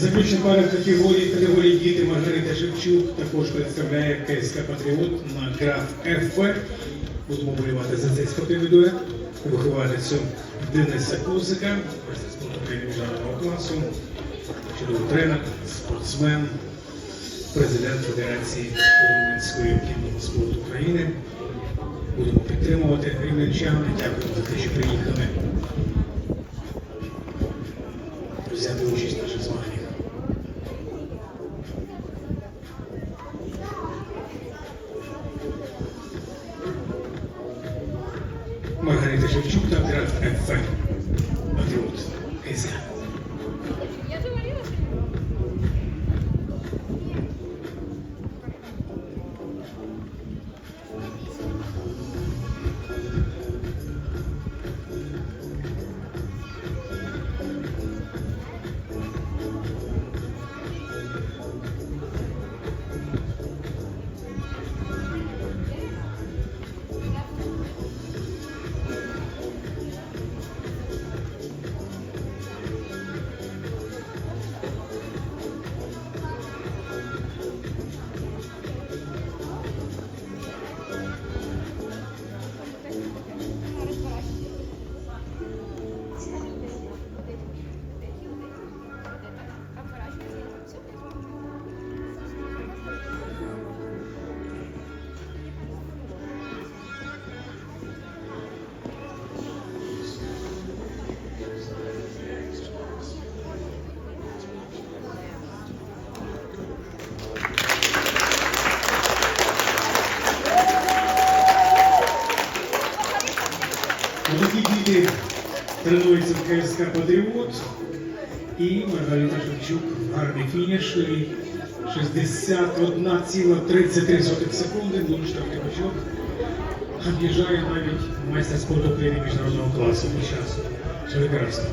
Заключна пара категорії, категорії діти Маргарита Шевчук також представляє КСК Патріот на граф ФП. Будемо болювати за цей спортивний дует. Виховательцю Дениса Кузика, президент міжнародного класу, чудовий тренер, спортсмен, президент Федерації Рівненської спорту України. Будемо підтримувати рівненчан. Дякуємо за те, що приїхали взяти участь в наших змаганнях. Шевчук та Граф ФФ. Патріот. КСК. Я Діти тренуються в КСК Патріот. І Маргарита Шевчук гарний фініш. 61,33 секунди, дуже штрафний бачок. Об'їжджає навіть майстер спорту України міжнародного класу під час. Все прекрасно.